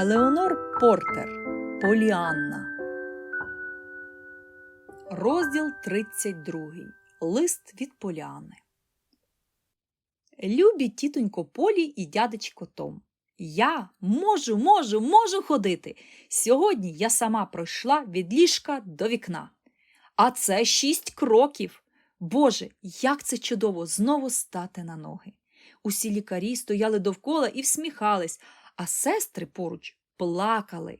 Елеонор Портер Поліанна. Розділ 32. Лист від Поліани. Любі тітонько Полі і дядечко Том. Я можу, можу, можу ходити. Сьогодні я сама пройшла від ліжка до вікна. А це шість кроків. Боже, як це чудово знову стати на ноги. Усі лікарі стояли довкола і всміхались, а сестри поруч плакали.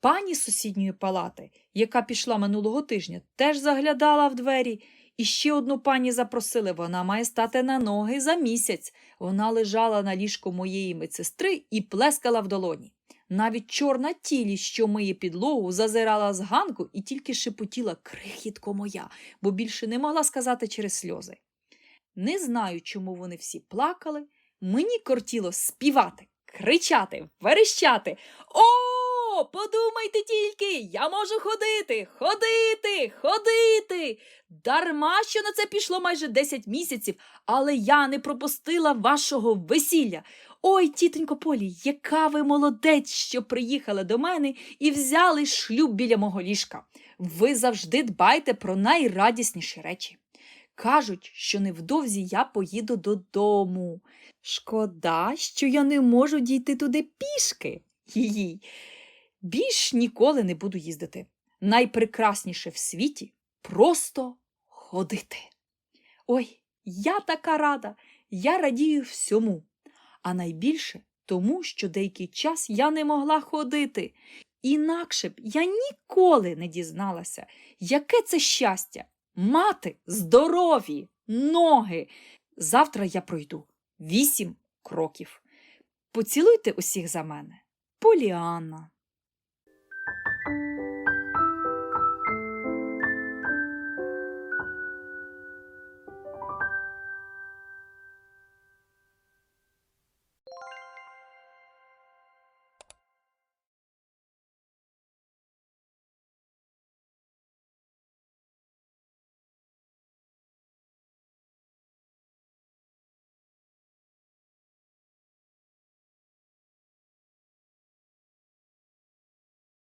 Пані з сусідньої палати, яка пішла минулого тижня, теж заглядала в двері. І ще одну пані запросили, вона має стати на ноги за місяць. Вона лежала на ліжку моєї медсестри і плескала в долоні. Навіть чорна тілі, що миє підлогу, зазирала з ганку і тільки шепотіла крихітко моя, бо більше не могла сказати через сльози. Не знаю, чому вони всі плакали. Мені кортіло співати, кричати, верещати. О, подумайте тільки, я можу ходити, ходити, ходити. Дарма, що на це пішло майже 10 місяців, але я не пропустила вашого весілля. Ой, тітонько Полі, яка ви молодець, що приїхали до мене і взяли шлюб біля мого ліжка. Ви завжди дбаєте про найрадісніші речі. Кажуть, що невдовзі я поїду додому. Шкода, що я не можу дійти туди пішки. Її. Більш ніколи не буду їздити. Найпрекрасніше в світі просто ходити. Ой, я така рада, я радію всьому. А найбільше тому, що деякий час я не могла ходити. Інакше б я ніколи не дізналася, яке це щастя мати здорові ноги. Завтра я пройду вісім кроків. Поцілуйте усіх за мене. Поліанна.